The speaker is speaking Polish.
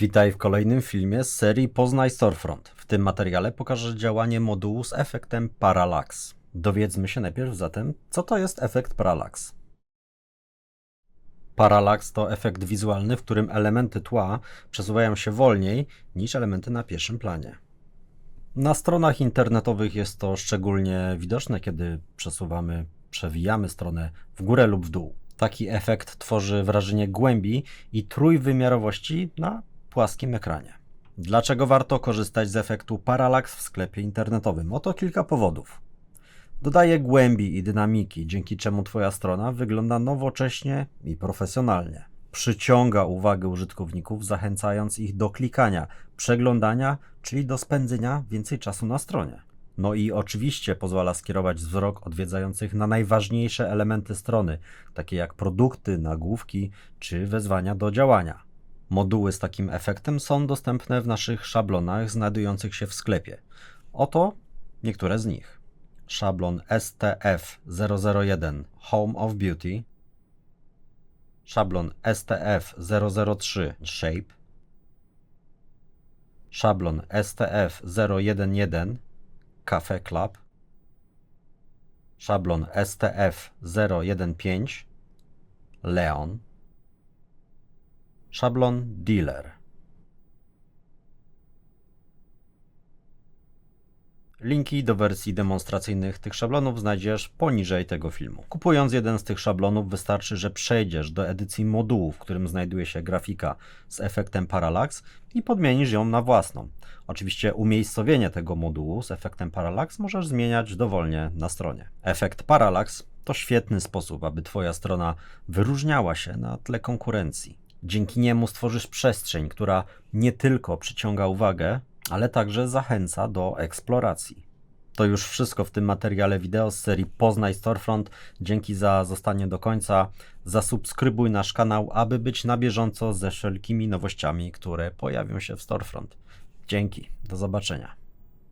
Witaj w kolejnym filmie z serii Poznaj Storefront. W tym materiale pokażę działanie modułu z efektem Parallax. Dowiedzmy się najpierw zatem, co to jest efekt Parallax. Parallax to efekt wizualny, w którym elementy tła przesuwają się wolniej niż elementy na pierwszym planie. Na stronach internetowych jest to szczególnie widoczne, kiedy przesuwamy, przewijamy stronę w górę lub w dół. Taki efekt tworzy wrażenie głębi i trójwymiarowości na płaskim ekranie. Dlaczego warto korzystać z efektu Parallax w sklepie internetowym? Oto kilka powodów. Dodaje głębi i dynamiki, dzięki czemu Twoja strona wygląda nowocześnie i profesjonalnie. Przyciąga uwagę użytkowników, zachęcając ich do klikania, przeglądania, czyli do spędzenia więcej czasu na stronie. No i oczywiście pozwala skierować wzrok odwiedzających na najważniejsze elementy strony, takie jak produkty, nagłówki czy wezwania do działania. Moduły z takim efektem są dostępne w naszych szablonach znajdujących się w sklepie. Oto niektóre z nich. Szablon STF001 Home of Beauty, szablon STF003 Shape, szablon STF011 Cafe Club, szablon STF015 Leon, szablon Dealer. Linki do wersji demonstracyjnych tych szablonów znajdziesz poniżej tego filmu. Kupując jeden z tych szablonów wystarczy, że przejdziesz do edycji modułu, w którym znajduje się grafika z efektem Parallax i podmienisz ją na własną. Oczywiście umiejscowienie tego modułu z efektem Parallax możesz zmieniać dowolnie na stronie. Efekt Parallax to świetny sposób, aby Twoja strona wyróżniała się na tle konkurencji. Dzięki niemu stworzysz przestrzeń, która nie tylko przyciąga uwagę, ale także zachęca do eksploracji. To już wszystko w tym materiale wideo z serii Poznaj Storefront. Dzięki za zostanie do końca. Zasubskrybuj nasz kanał, aby być na bieżąco ze wszelkimi nowościami, które pojawią się w Storefront. Dzięki, do zobaczenia.